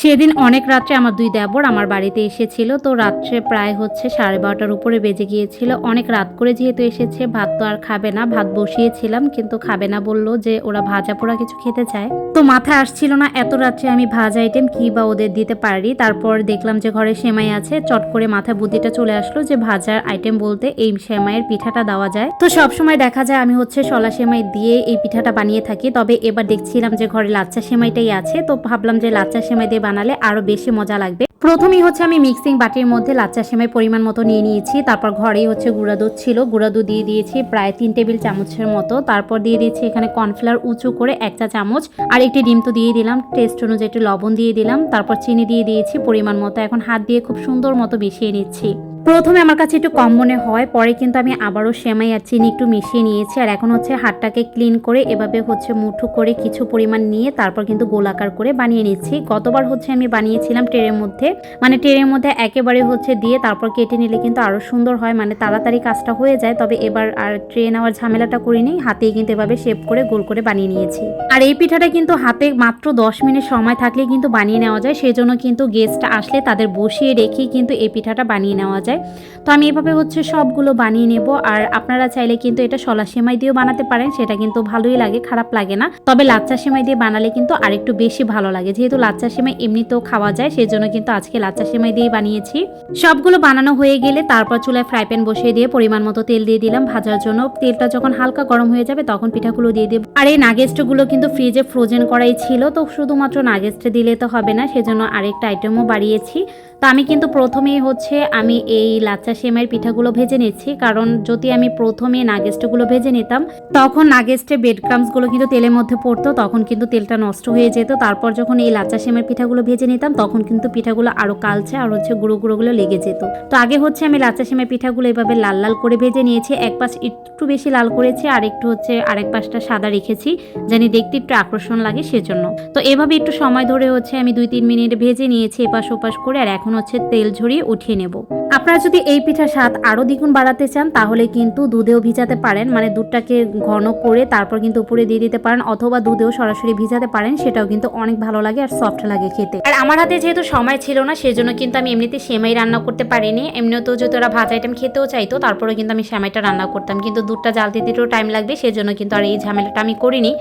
সেদিন অনেক রাত্রে আমার দুই দেবর আমার বাড়িতে এসেছিল। তো রাত্রে প্রায় হচ্ছে সাড়ে বারোটার উপরে বেজে গিয়েছিল। অনেক রাত করে যেহেতু এসেছে, ভাত তো আর খাবে না। ভাত বসিয়েছিলাম, কিন্তু খাবে না বলল যে ওরা ভাজা পোড়া কিছু খেতে চায়। তো মাথায় আসছিল না এত রাত্রে আমি ভাজা আইটেম কি বা ওদের দিতে পারি। তারপর দেখলাম যে ঘরে সেমাই আছে। চট করে মাথায় বুদ্ধিটা চলে আসলো যে ভাজার আইটেম বলতে এই সেমাইয়ের পিঠাটা দেওয়া যায়। তো সব সময় দেখা যায় আমি হচ্ছে শলা সেমাই দিয়ে এই পিঠাটা বানিয়ে থাকি। তবে এবার দেখছিলাম যে ঘরে লাচ্চা সেমাইটাই আছে। তো ভাবলাম যে লাচ্চা সেমাই দিয়ে বানালে আরও বেশি মজা লাগবে। প্রথমেই হচ্ছে আমি মিক্সিং বাটির মধ্যে লাচ্চা সেমাই পরিমাণ মতো নিয়ে নিয়েছি। তারপর ঘরেই হচ্ছে গুঁড়া দুধ ছিল। গুঁড়া দুধ দিয়ে দিয়েছি প্রায় তিন টেবিল চামচের মতো। তারপর দিয়ে দিয়েছি এখানে কর্নফ্লাওয়ার উঁচু করে এক চা চামচ। আর একটি ডিম তো দিয়ে দিলাম। টেস্ট অনুযায়ী একটু লবণ দিয়ে দিলাম। তারপর চিনি দিয়ে দিয়েছি পরিমাণ মতো। এখন হাত দিয়ে খুব সুন্দর মতো মিশিয়ে নিচ্ছি। প্রথমে আমার কাছে একটু কম মনে হয়, পরে কিন্তু আমি আবারও সেমাই আর চিনি একটু মিশিয়ে নিয়েছি। আর এখন হচ্ছে হাতটাকে ক্লিন করে এভাবে হচ্ছে মুঠো করে কিছু পরিমাণ নিয়ে তারপর কিন্তু গোলাকার করে বানিয়ে নিচ্ছি। গতবার হচ্ছে আমি বানিয়েছিলাম ট্রেনের মধ্যে। মানে ট্রেনের মধ্যে একেবারে হচ্ছে দিয়ে তারপর কেটে নিলে কিন্তু আরও সুন্দর হয় মানে তাড়াতাড়ি কাজটা হয়ে যায়। তবে এবার আর ট্রে নেওয়ার ঝামেলাটা করিনি, হাতেই কিন্তু এভাবে শেপ করে গোল করে বানিয়ে নিয়েছি। আর এই পিঠাটা কিন্তু হাতে মাত্র দশ মিনিট সময় থাকলে কিন্তু বানিয়ে নেওয়া যায়। সেজন্য কিন্তু গেস্ট আসলে তাদের বসিয়ে রেখেই কিন্তু এই পিঠাটা বানিয়ে নেওয়া যায়। তো আমি এভাবে হচ্ছে সবগুলো বানিয়ে নেব। আর আপনারা চাইলে কিন্তু এটা শলা সেমাই দিয়েও বানাতে পারেন, সেটা কিন্তু ভালোই লাগে, খারাপ লাগে না। তবে লাচ্চা সেমাই দিয়ে বানালে কিন্তু আরেকটু বেশি ভালো লাগে। যেহেতু লাচ্চা সেমাই এমনিতেও খাওয়া যায় সেই জন্য কিন্তু আজকে লাচ্চা সেমাই দিয়ে বানিয়েছি। সবগুলো বানানো হয়ে গেলে তারপর চুলায় ফ্রাই প্যান বসিয়ে দিয়ে পরিমাণ মতো তেল দিয়ে দিলাম ভাজার জন্য। তেলটা যখন হালকা গরম হয়ে যাবে তখন পিঠাগুলো দিয়ে দেব। আর এই নাগেস্টগুলো কিন্তু ফ্রিজে ফ্রোজেন করাই ছিল, তো শুধুমাত্র নাগেস্টে দিলে তো হবে না, সেজন্য আরেকটা আইটেমও বাড়িয়েছি। তো আমি কিন্তু প্রথমেই হচ্ছে আমি এই লাচ্চা সেমাইয়ের পিঠাগুলো ভেজে নিচ্ছি। কারণ যদি আমি প্রথমে নাগেস্টগুলো ভেজে নিতাম, তখন নাগেস্টের বেড ক্রামসগুলো কিন্তু তেলের মধ্যে পড়তো, তখন কিন্তু তেলটা নষ্ট হয়ে যেত। তারপর যখন এই লাচ্চা সেমাইয়ের পিঠাগুলো ভেজে নিতাম, তখন কিন্তু পিঠাগুলো আরও কালচে, আর হচ্ছে গুঁড়ো গুঁড়োগুলো লেগে যেত। তো আগে হচ্ছে আমি লাচ্চা সেমাই পিঠাগুলো এভাবে লাল লাল করে ভেজে নিয়েছি, এক পাশ একটু বেশি লাল করেছি, আর একটু হচ্ছে আরেক পাশটা সাদা রেখেছি জানি দেখতে একটু আকর্ষণ লাগে সেজন্য। তো এভাবে একটু সময় ধরে হচ্ছে আমি দুই তিন মিনিট ভেজে নিয়েছি, এপাশ ওপাশ করে, আর এখন হচ্ছে তেল ঝরিয়ে উঠিয়ে নেব। আপনারা যদি এই পিঠার স্বাদ আরও দ্বিগুণ বাড়াতে চান, তাহলে কিন্তু দুধেও ভিজাতে পারেন মানে দুধটাকে ঘন করে তারপর কিন্তু উপরে দিয়ে দিতে পারেন, অথবা দুধেও সরাসরি ভিজাতে পারেন, সেটাও কিন্তু অনেক ভালো লাগে আর সফট লাগে খেতে। আর আমার হাতে যেহেতু সময় ছিল না, সেজন্য কিন্তু আমি এমনিতে সেমাই রান্না করতে পারিনি। এমনিতেও যদি ওরা ভাজা আইটেম খেতেও চাইতো তারপরে কিন্তু আমি সেমাইটা রান্না করতাম। কিন্তু দুধটা জ্বালতে দিতেও টাইম লাগবে, সেজন্য কিন্তু আর এই ঝামেলাটা আমি করিনি।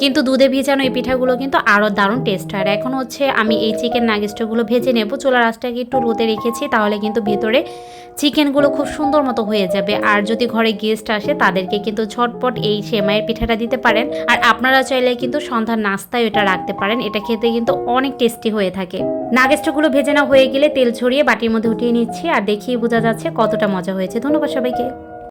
কিন্তু দুধে ভিজানো এই পিঠাগুলো কিন্তু আরও দারুণ টেস্ট হয়। আর এখন হচ্ছে আমি এই চিকেন নাগেস্টগুলো ভেজে নেব, চুলার আঁচটাকে একটু রোদে রেখেছি, তাহলে কিন্তু ভেতরে চিকেনগুলো খুব সুন্দর মতো হয়ে যাবে। আর যদি ঘরে গেস্ট আসে, তাদেরকে কিন্তু ঝটপট এই সেমাইয়ের পিঠাটা দিতে পারেন। আর আপনারা চাইলে কিন্তু সন্ধ্যার নাস্তায় এটা রাখতে পারেন। এটা খেতে কিন্তু অনেক টেস্টি হয়ে থাকে। নাগেস্টগুলো ভেজে না হয়ে গেলে তেল ছড়িয়ে বাটির মধ্যে উঠিয়ে নিচ্ছি। আর দেখিয়ে বোঝা যাচ্ছে কতটা মজা হয়েছে। ধন্যবাদ সবাইকে।